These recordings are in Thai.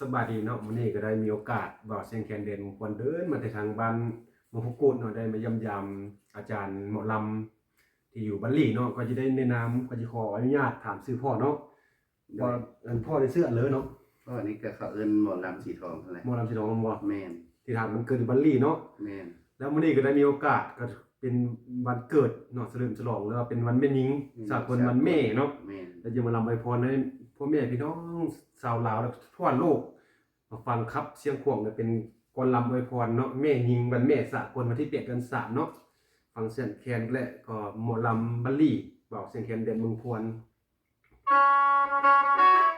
สบายดีเนาะมื้อนี้ก็ได้มีโอกาสบ่าวเสียงแคนเด่นควรเดินมาที่ทางบ้านหมอพกูดเนาะได้มายำยำอาจารย์หมอลำที่อยู่บัลลีเนาะก็จะได้แนะนำก็จะขออนุญาตถามชื่อพ่อเนาะว่าอันพ่อได้ชื่ออันเลยเนาะเพราะอันนี้ก็เขาเอิ้นหมอลำสีทองนั่นแหละหมอลำสิน้องบ่แม่นที่ถามมันเกิดอยู่บัลลีเนาะแม่นแล้วมื้อนี้ก็ได้มีโอกาสก็เป็นวันเกิดเนาะเฉลิมฉลองแล้วก็เป็นวันแม่ยิงสากลวันแม่เนาะแม่นแล้วจะมาลำไอพรให้ พ่อแม่พี่น้องชาวลาวและทั่วโลกมาฟังครับเสียงขวงเนี่ยเป็นกลลำไอพรเนาะแม่ยิงวันแม่สะกลมาที่เปียกกันสะเนาะฟังเสียงแคนและก็หมอลำบัลลี่บอกเสียงแคนเด่นมึงพวนโ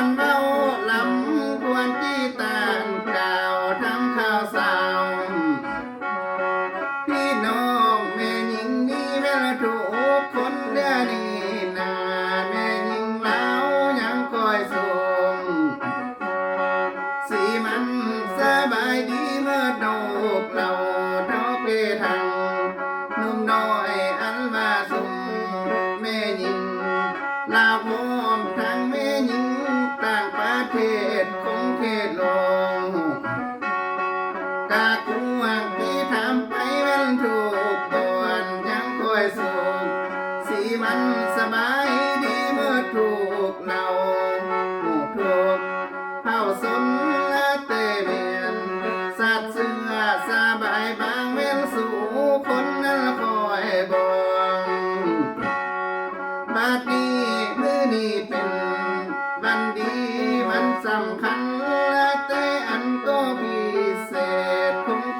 อนเมาลำควรที่ตา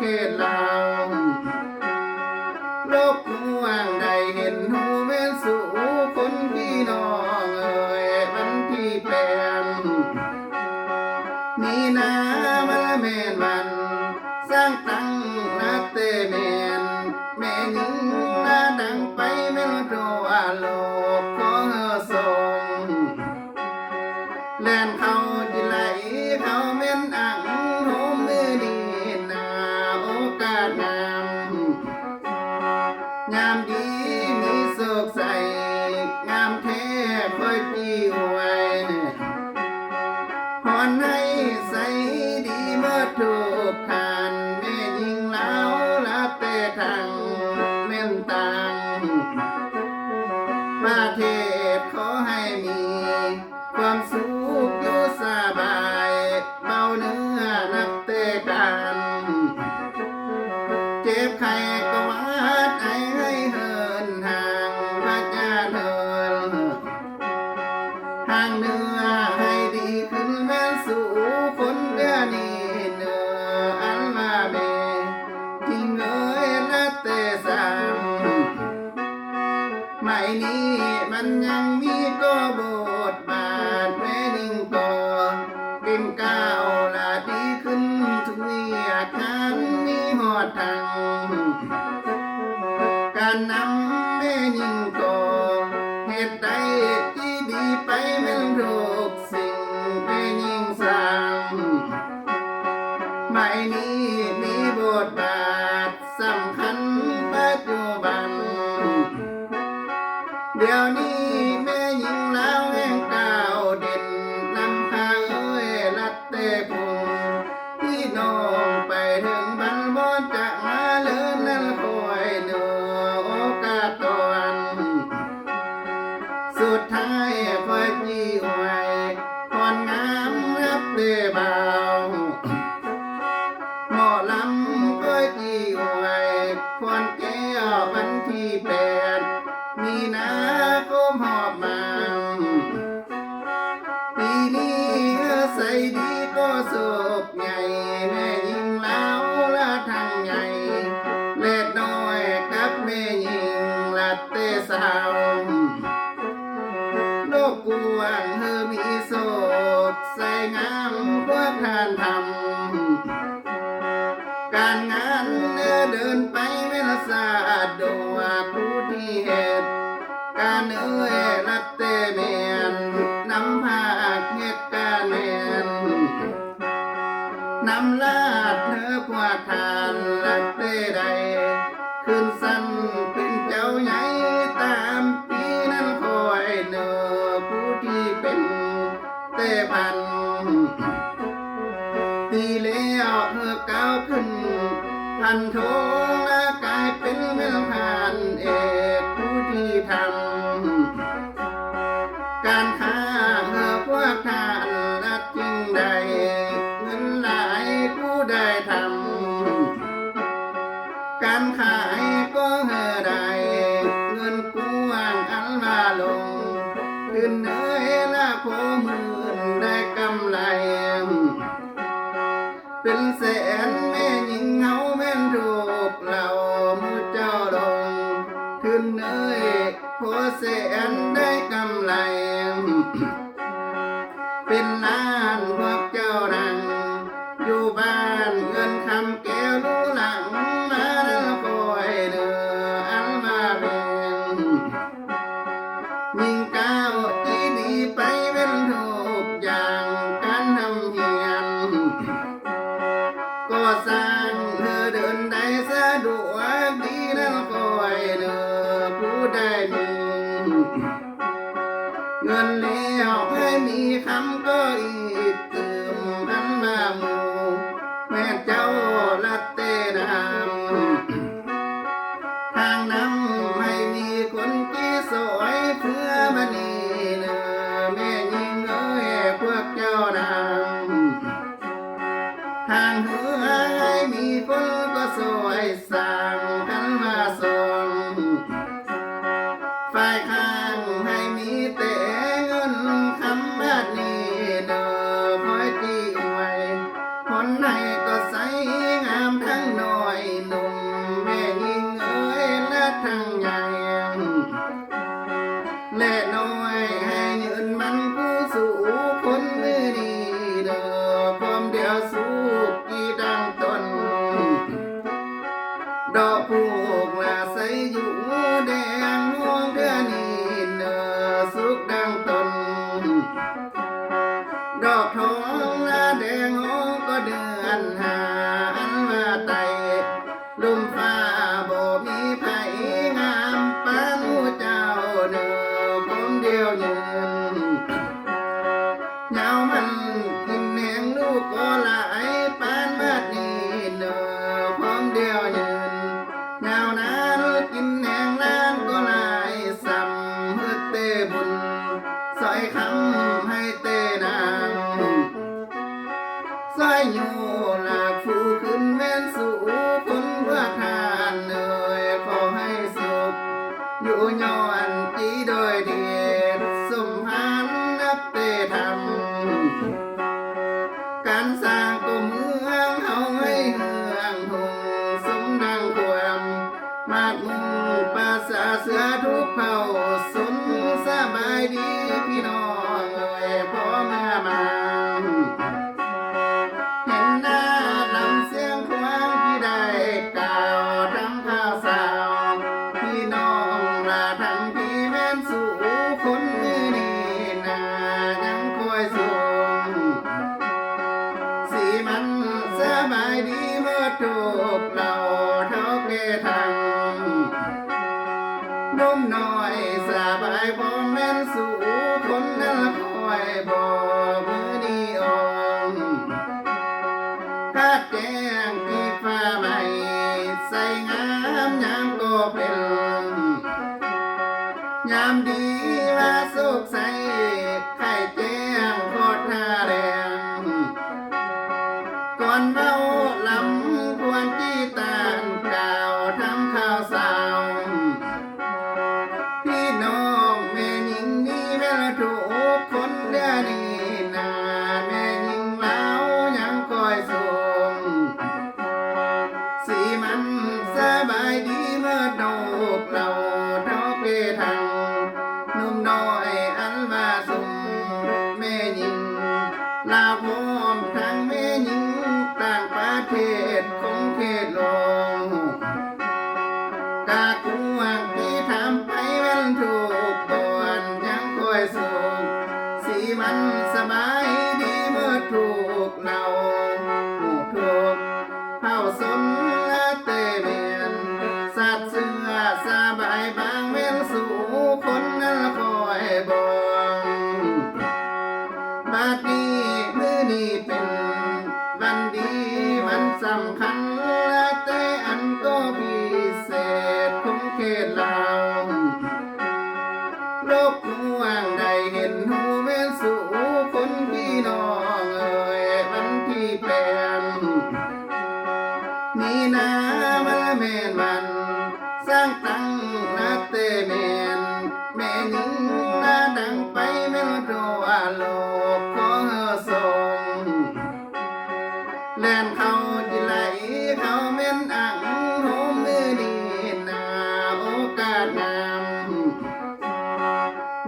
ษข ง ห่างเนื้อให้ดีขึ้นแม้นสู่คนเดือนี้เนื้ออันมาเบทิ้งเอ้ยละเตสามไม่นี้มันยังมีก็บทบาทแม่นิ่งต่อเก่งก้าวละดีขึ้นทุกเนียกันมีหอดทาง ไม่ นเดินไปเวลาสาดดวผู้ที่เหตุการเอ้ยรัดเตเมีนนำภาเหตุการเมียนนำลาดเธอพวาทานรัดเตใด มันโท night. ำในก็ใส อยู่น้อนจีโดยเดชสมหันนับเตธรร เพศของเพศโลก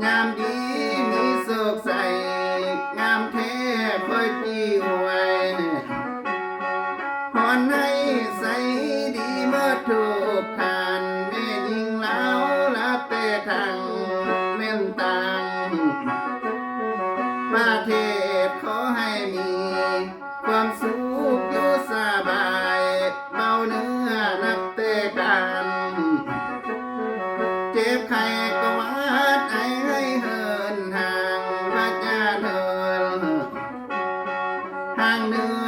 I'm. brand new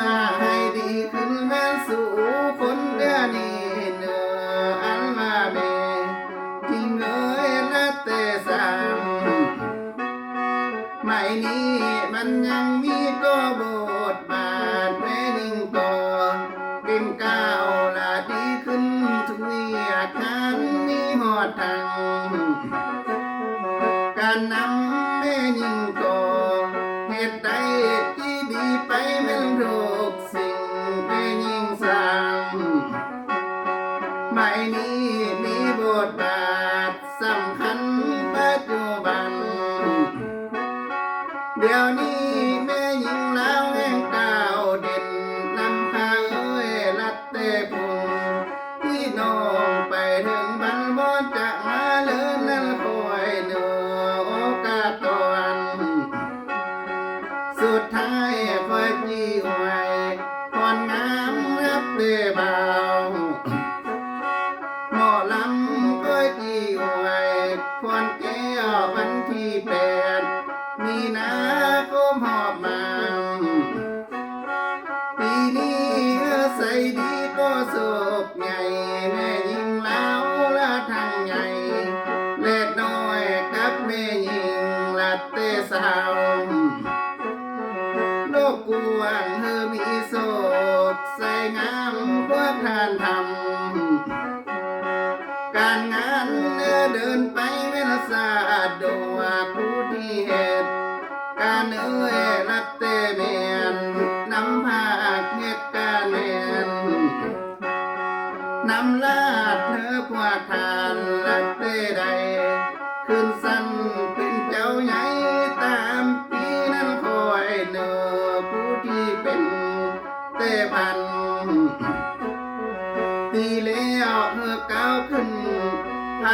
Vande Mataram. การงานเดินไปเวลาสาดดวงผู้ที่เหตุการเอ้ยรักเตเม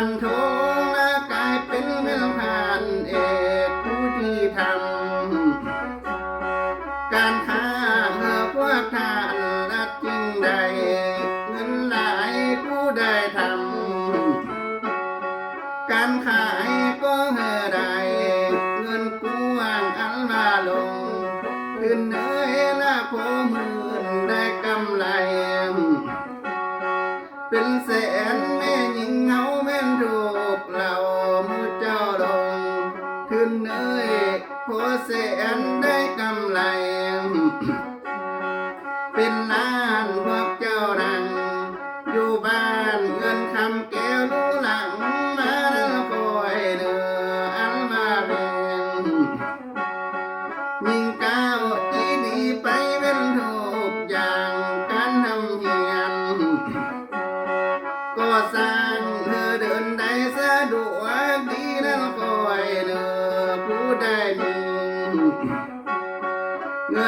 นทงแลกลายเป็นเมืองผ่านเอกผู้ที่ทำ หัวเสียนได้กำไร เป็นล้านพระ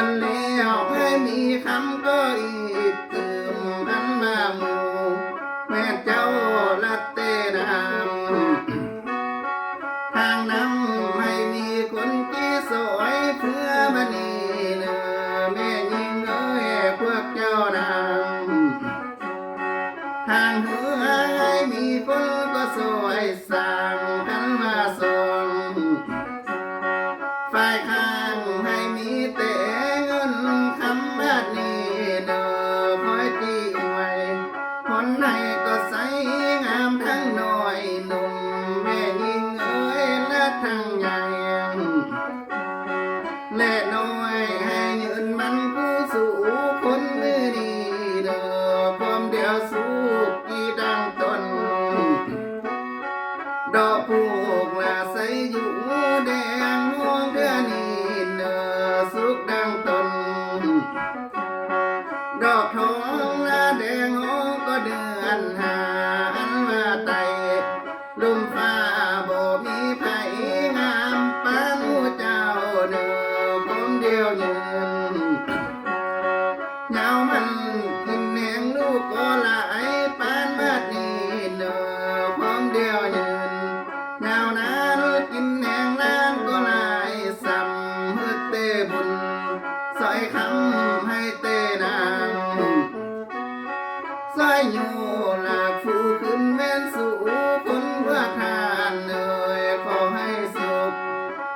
ันแล้วให้มีคำก็อีกเติมมันมาหมู่แม่เจ้าละเต ปีไว้คนไหนก็ใส่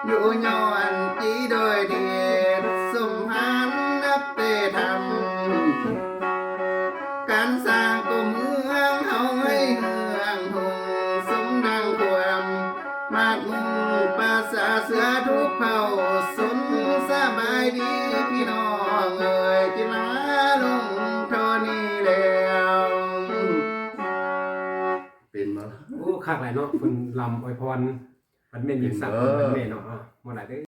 อยุยอนจีโดยเดชสมหันนับเตธรรม การสร้างกุมเมืองเฮาให้เฮืองหงสมดังความมาดมุงภาษาเสือทุกเผ่าสมสบายดีพี่น้องเอ่ยจิลาลุงทอนี้แล้วเป็นมาโอ้ข้าไปเนาะคุณลำอวยพร มันไม่มีสักมันไม่เนาะบ่ได้เด้อ